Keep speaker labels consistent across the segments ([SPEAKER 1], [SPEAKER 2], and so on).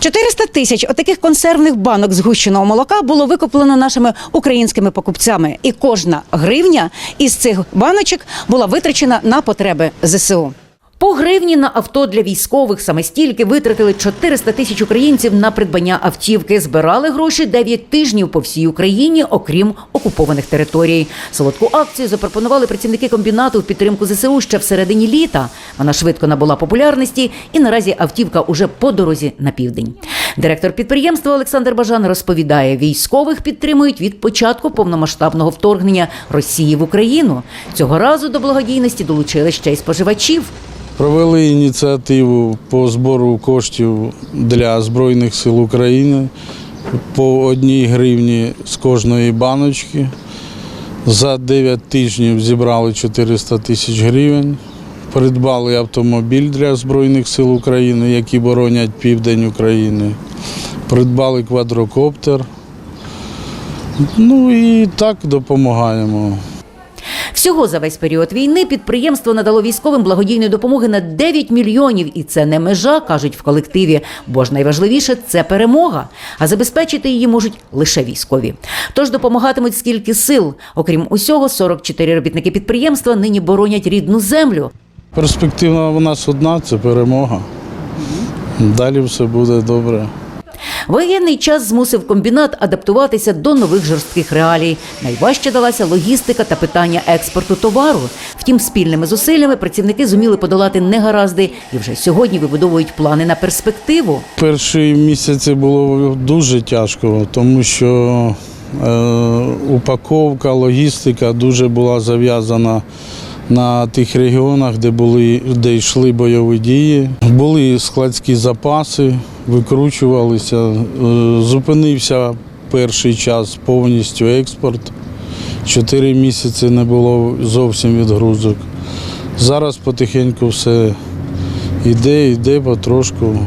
[SPEAKER 1] 400 тисяч отаких консервних банок згущеного молока було викуплено нашими українськими покупцями, і кожна гривня із цих баночок була витрачена на потреби ЗСУ. По гривні на авто для військових саме стільки витратили 400 тисяч українців на придбання автівки. Збирали гроші 9 тижнів по всій Україні, окрім окупованих територій. Солодку акцію запропонували працівники комбінату в підтримку ЗСУ ще в середині літа. Вона швидко набула популярності, і наразі автівка уже по дорозі на південь. Директор підприємства Олександр Бажан розповідає, військових підтримують від початку повномасштабного вторгнення Росії в Україну. Цього разу до благодійності долучили ще й споживачів.
[SPEAKER 2] Провели ініціативу по збору коштів для Збройних сил України по одній гривні з кожної баночки. За 9 тижнів зібрали 400 тисяч гривень. Придбали автомобіль для Збройних сил України, які боронять південь України. Придбали квадрокоптер. Ну і так допомагаємо.
[SPEAKER 1] Всього за весь період війни підприємство надало військовим благодійної допомоги на 9 мільйонів, і це не межа, кажуть в колективі. Бо ж найважливіше це перемога. А забезпечити її можуть лише військові. Тож допомагатимуть скільки сил. Окрім усього, 44 робітники підприємства нині боронять рідну землю.
[SPEAKER 2] Перспектива у нас одна це перемога. Далі все буде добре.
[SPEAKER 1] Воєнний час змусив комбінат адаптуватися до нових жорстких реалій. Найважче далася логістика та питання експорту товару. Втім, спільними зусиллями працівники зуміли подолати негаразди і вже сьогодні вибудовують плани на перспективу.
[SPEAKER 2] Перші місяці було дуже тяжко, тому що е, упаковка, логістика дуже була зав'язана на тих регіонах, де були де йшли бойові дії. Були складські запаси, викручувалися. Е, зупинився перший час повністю експорт. Чотири місяці не було зовсім відгрузок. Зараз потихеньку все йде, йде потрошку.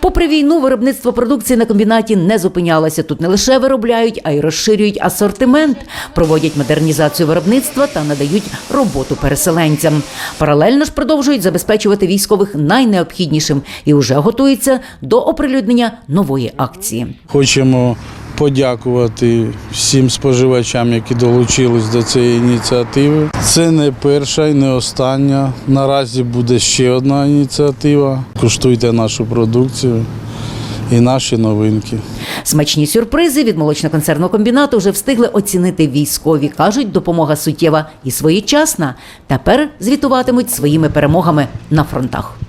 [SPEAKER 1] Попри війну, виробництво продукції на комбінаті не зупинялося. Тут не лише виробляють, а й розширюють асортимент, проводять модернізацію виробництва та надають роботу переселенцям. Паралельно ж продовжують забезпечувати військових найнеобхіднішим і вже готуються до оприлюднення нової акції.
[SPEAKER 2] Хочемо подякувати всім споживачам, які долучились до цієї ініціативи. Це не перша і не остання. Наразі буде ще одна ініціатива. Куштуйте нашу продукцію і наші новинки.
[SPEAKER 1] Смачні сюрпризи від молочно-концерного комбінату вже встигли оцінити військові. кажуть, допомога суттєва і своєчасна. Тепер звітуватимуть своїми перемогами на фронтах.